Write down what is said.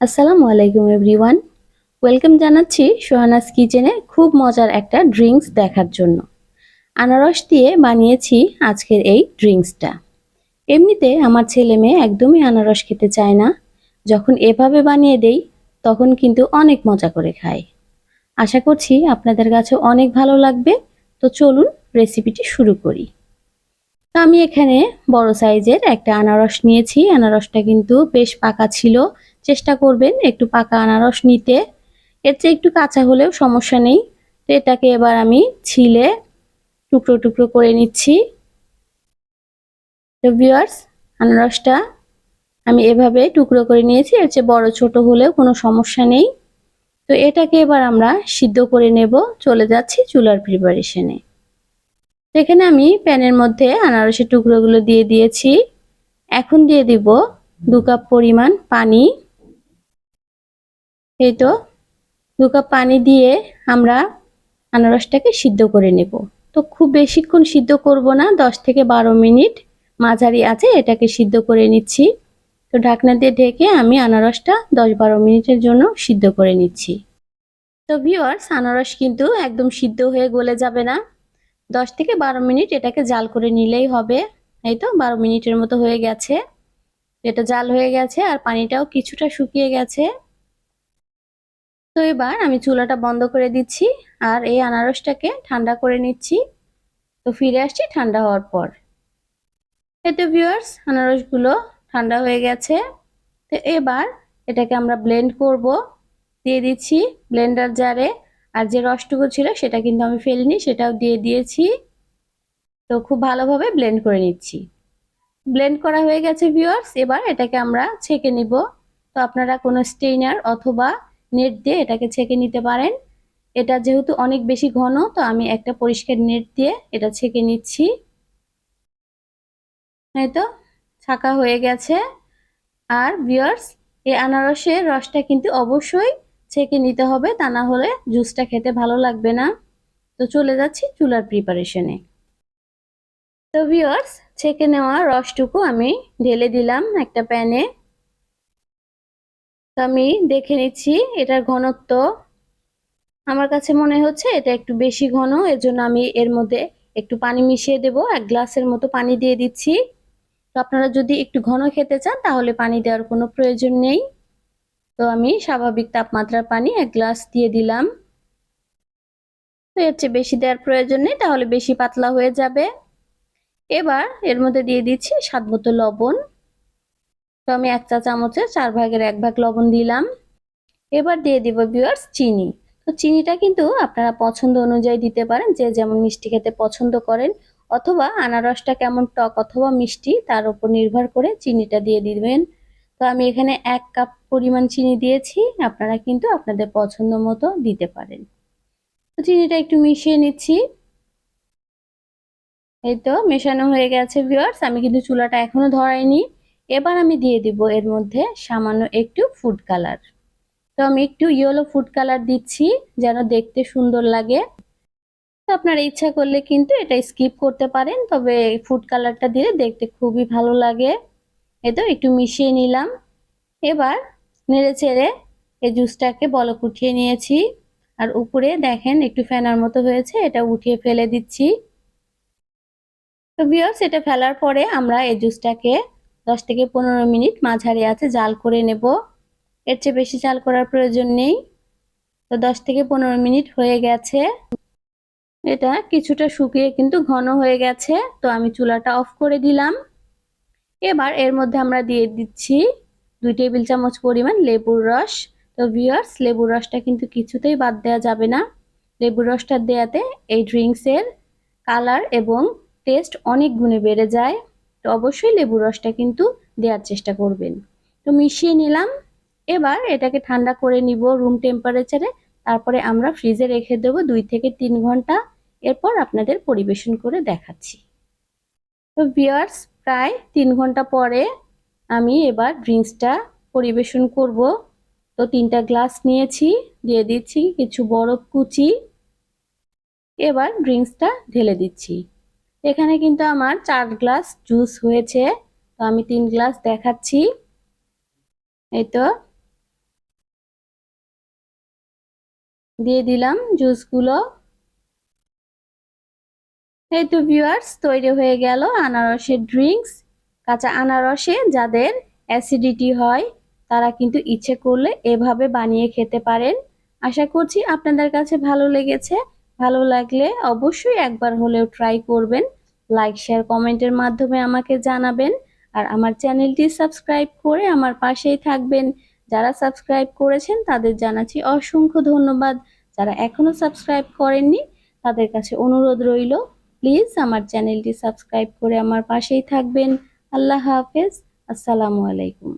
আসসালামু আলাইকুম everyone. Welcome জানাচ্ছি সোহানাস কিচেনে খুব মজার একটা ড্রিঙ্কস দেখার জন্য। আনারস দিয়ে বানিয়েছি আজকের এই ড্রিঙ্কসটা। এমনিতে আমার ছেলে মেয়ে একদমই আনারস খেতে চায় না। যখন এভাবে বানিয়ে দেই, তখন কিন্তু অনেক মজা করে খায়। আশা করছি আপনাদের কাছে অনেক ভালো লাগবে। তো চলুন রেসিপিটি শুরু করি। আমি এখানে বড় সাইজের একটা আনারস নিয়েছি। আনারসটা কিন্তু বেশ পাকা ছিল। চেষ্টা করবেন একটু পাকা আনারস নিতে। এর চেয়ে একটু কাঁচা হলেও সমস্যা নেই। তো এটাকে এবার আমি ছিলে টুকরো টুকরো করে নিচ্ছি। তো ভিউয়ার্স, আনারসটা আমি এভাবে টুকরো করে নিয়েছি। এর চেয়ে বড় ছোট হলেও কোনো সমস্যা নেই। তো এটাকে এবার আমরা সিদ্ধ করে নেব। চলে যাচ্ছি চুলার প্রিপারেশনে এখানে আমি প্যানের মধ্যে আনারসের টুকরোগুলো দিয়ে দিয়েছি। এখন দিয়ে দিব দু কাপ পরিমাণ পানি। এই তো দু কাপ পানি দিয়ে আমরা আনারসটাকে সিদ্ধ করে নেব। তো খুব বেশিক্ষণ সিদ্ধ করব না, দশ থেকে বারো মিনিট মাঝারি আছে, এটাকে সিদ্ধ করে নিচ্ছি। তো ঢাকনা দিয়ে ঢেকে আমি আনারসটা দশ বারো মিনিটের জন্য সিদ্ধ করে নিচ্ছি। তো ভিওয়ার্স আনারস কিন্তু একদম সিদ্ধ হয়ে গলে যাবে না। দশ থেকে বারো মিনিট এটাকে জাল করে নিলেই হবে। এই তো বারো মিনিটের মতো হয়ে গেছে। এটা জাল হয়ে গেছে আর পানিটাও কিছুটা শুকিয়ে গেছে। তো এবার আমি চুলাটা বন্ধ করে দিচ্ছি আর এই আনারসটাকে ঠান্ডা করে নিচ্ছি। তো ফিরে আসছি ঠান্ডা হওয়ার পর। এতে ভিউয়ার্স আনারসগুলো ঠান্ডা হয়ে গেছে। তো এবার এটাকে আমরা ব্লেন্ড করব। দিয়ে দিচ্ছি ব্লেন্ডার জারে আর যে রসটুকু ছিল সেটা কিন্তু আমি ফেলিনি, সেটাও দিয়ে দিয়েছি। তো খুব ভালোভাবে ব্লেন্ড করে নিচ্ছি। ব্লেন্ড করা হয়ে গেছে ভিউয়ার্স এবার এটাকে আমরা ছেঁকে নিব। তো আপনারা কোনো স্টেইনার অথবা নেট দিয়ে এটাকে ছেঁকে নিতে পারেন। এটা যেহেতু অনেক বেশি ঘন, তো আমি একটা পরিষ্কার নেট দিয়ে এটা ছেঁকে নিচ্ছি। তো, ছাকা হয়ে গেছে। আর ভিউয়ার্স, এই আনারসের রসটা কিন্তু অবশ্যই ছেঁকে নিতে হবে, তা না হলে জুসটা খেতে ভালো লাগবে না। তো চলে যাচ্ছি চুলার প্রিপারেশনে তো ভিওর্স ছেঁকে নেওয়া রসটুকু আমি ঢেলে দিলাম একটা প্যানে। তো আমি দেখে নিচ্ছি এটার ঘনত্ব। আমার কাছে মনে হচ্ছে এটা একটু বেশি ঘন এর জন্য আমি এর মধ্যে একটু পানি মিশিয়ে দেব, এক গ্লাসের মতো পানি দিয়ে দিচ্ছি। তো আপনারা যদি একটু ঘন খেতে চান, তাহলে পানি দেওয়ার কোনো প্রয়োজন নেই। তো আমি স্বাভাবিক তাপমাত্রার পানি এক গ্লাস দিয়ে দিলাম। তো এর চেয়ে বেশি দেওয়ার প্রয়োজন নেই, তাহলে বেশি পাতলা হয়ে যাবে। এবার এর মধ্যে দিয়ে দিচ্ছি স্বাদ মতো লবণ। তো আমি এক চা চামচের চার ভাগের এক ভাগ লবণ দিলাম। এবার দিয়ে দিব ভিউয়ার্স চিনি। তো চিনিটা কিন্তু আপনারা পছন্দ অনুযায়ী দিতে পারেন, যে যেমন মিষ্টি খেতে পছন্দ করেন, অথবা আনারসটা কেমন টক অথবা মিষ্টি, তার উপর নির্ভর করে চিনিটা দিয়ে দিবেন। তো আমি এখানে এক কাপ পরিমাণ চিনি দিয়েছি, আপনারা কিন্তু আপনাদের পছন্দ মতো দিতে পারেন। তো চিনিটা একটু মিশিয়ে নিচ্ছি। এই তো, মেশানো হয়ে গেছে ভিওয়ার্স আমি কিন্তু চুলাটা এখনও ধরাইনি। এবার আমি দিয়ে দিব এর মধ্যে সামান্য একটু ফুড কালার তো আমি একটু ইয়েলো ফুড কালার দিচ্ছি, যেন দেখতে সুন্দর লাগে। তো আপনার ইচ্ছা করলে কিন্তু এটা স্কিপ করতে পারেন, তবে ফুড কালারটা দিলে দেখতে খুবই ভালো লাগে। এই তো একটু মিশিয়ে নিলাম। এবার নেড়ে চেড়ে এই জুসটাকে বলক উঠিয়ে নিয়েছি। আর উপরে দেখেন একটু ফেনার মতো হয়েছে, এটা উঠিয়ে ফেলে দিচ্ছি। তো বিয়ার্স এটা ফেলার পরে আমরা এই জুসটাকে দশ থেকে পনেরো মিনিট মাঝারি আছে, জাল করে নেব। এর চেয়ে বেশি জাল করার প্রয়োজন নেই। তো দশ থেকে পনেরো মিনিট হয়ে গেছে। এটা কিছুটা শুকিয়ে কিন্তু ঘন হয়ে গেছে। তো আমি চুলাটা অফ করে দিলাম। এবার এর মধ্যে আমরা দিয়ে দিচ্ছি দুই টেবিল চামচ পরিমাণ লেবুর রস। তো ভিওয়ার্স লেবুর রসটা কিন্তু কিছুতেই বাদ দেওয়া যাবে না। লেবুর রসটা দেয়াতে এই ড্রিঙ্কসের কালার এবং টেস্ট অনেক গুণে বেড়ে যায়। তো অবশ্যই লেবুর রসটা কিন্তু দেওয়ার চেষ্টা করবেন। তো মিশিয়ে নিলাম। এবার এটাকে ঠান্ডা করে নিব রুম টেম্পারেচারে তারপরে আমরা ফ্রিজে রেখে দেবো দুই থেকে তিন ঘণ্টা। এরপর আপনাদের পরিবেশন করে দেখাচ্ছি। তো বিয়ার্স প্রায় তিন ঘণ্টা পরে আমি এবার ড্রিঙ্কসটা পরিবেশন করব। তো তিনটা গ্লাস নিয়েছি, দিয়ে দিচ্ছি কিছু বরফ কুচি। এবার ড্রিঙ্কসটা ঢেলে দিচ্ছি। এখানে কিন্তু আমার চার গ্লাস জুস হয়েছে। তো আমি তিন গ্লাস দেখাচ্ছি। এই তো। দিয়ে দিলাম জুসগুলো। এই তো ভিউয়ার্স, তৈরি হয়ে গেল আনারসের ড্রিঙ্কস। কাঁচা আনারসে যাদের অ্যাসিডিটি হয়, তারা কিন্তু ইচ্ছে করলে এভাবে বানিয়ে খেতে পারেন। আশা করছি আপনাদের কাছে ভালো লেগেছে। ভালো লাগলে অবশ্যই একবার হলেও ট্রাই করবেন। লাইক শেয়ার কমেন্টের মাধ্যমে আমাকে জানাবেন। আর আমার চ্যানেলটি সাবস্ক্রাইব করে আমার পাশেই থাকবেন। যারা সাবস্ক্রাইব করেছেন তাদের জানাচ্ছি অসংখ্য ধন্যবাদ। যারা এখনও সাবস্ক্রাইব করেননি, তাদের কাছে অনুরোধ রইল প্লিজ আমার চ্যানেলটি সাবস্ক্রাইব করে আমার পাশেই থাকবেন। আল্লাহ হাফেজ, আসসালামু আলাইকুম।